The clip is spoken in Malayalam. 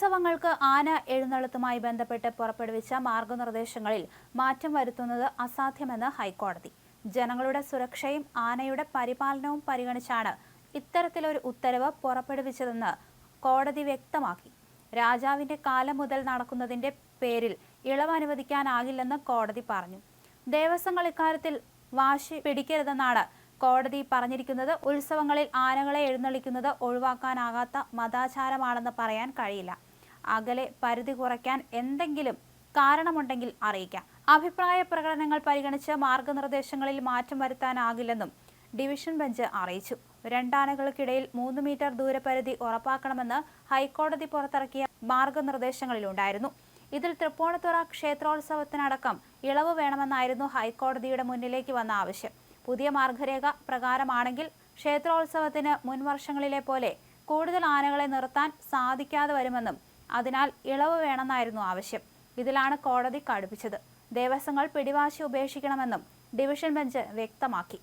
ഉത്സവങ്ങൾക്ക് ആന എഴുന്നള്ളത്തുമായി ബന്ധപ്പെട്ട് പുറപ്പെടുവിച്ച മാർഗനിർദ്ദേശങ്ങളിൽ മാറ്റം വരുത്തുന്നത് അസാധ്യമെന്ന് ഹൈക്കോടതി. ജനങ്ങളുടെ സുരക്ഷയും ആനയുടെ പരിപാലനവും പരിഗണിച്ചാണ് ഇത്തരത്തിലൊരു ഉത്തരവ് പുറപ്പെടുവിച്ചതെന്ന് കോടതി വ്യക്തമാക്കി. രാജാവിന്റെ കാലം മുതൽ നടക്കുന്നതിന്റെ പേരിൽ ഇളവ് അനുവദിക്കാനാകില്ലെന്ന് കോടതി പറഞ്ഞു. ദേവസ്വങ്ങൾ ഇക്കാര്യത്തിൽ വാശി പിടിക്കരുതെന്നാണ് കോടതി പറഞ്ഞിരിക്കുന്നത്. ഉത്സവങ്ങളിൽ ആനകളെ എഴുന്നള്ളിക്കുന്നത് ഒഴിവാക്കാനാകാത്ത മതാചാരമാണെന്ന് പറയാൻ കഴിയില്ല. അകലെ പരിധി കുറയ്ക്കാൻ എന്തെങ്കിലും കാരണമുണ്ടെങ്കിൽ അറിയിക്കാം. അഭിപ്രായ പ്രകടനങ്ങൾ പരിഗണിച്ച് മാർഗനിർദ്ദേശങ്ങളിൽ മാറ്റം വരുത്താനാകില്ലെന്നും ഡിവിഷൻ ബെഞ്ച് അറിയിച്ചു. രണ്ടാനകൾക്കിടയിൽ മൂന്ന് മീറ്റർ ദൂരപരിധി ഉറപ്പാക്കണമെന്ന് ഹൈക്കോടതി പുറത്തിറക്കിയ മാർഗനിർദ്ദേശങ്ങളിലുണ്ടായിരുന്നു. ഇതിൽ തൃപ്പൂണിത്തുറ ക്ഷേത്രോത്സവത്തിനടക്കം ഇളവ് വേണമെന്നായിരുന്നു ഹൈക്കോടതിയുടെ മുന്നിലേക്ക് വന്ന ആവശ്യം. പുതിയ മാർഗരേഖ പ്രകാരമാണെങ്കിൽ ക്ഷേത്രോത്സവത്തിന് മുൻവർഷങ്ങളിലെ പോലെ കൂടുതൽ ആനകളെ നിർത്താൻ സാധിക്കാതെ വരുമെന്നും അതിനാൽ ഇളവ് വേണമെന്നായിരുന്നു ആവശ്യം. ഇതിലാണ് കോടതി കടുപ്പിച്ചത്. ദേവസ്വങ്ങൾ പിടിവാശി ഉപേക്ഷിക്കണമെന്നും ഡിവിഷൻ ബെഞ്ച് വ്യക്തമാക്കി.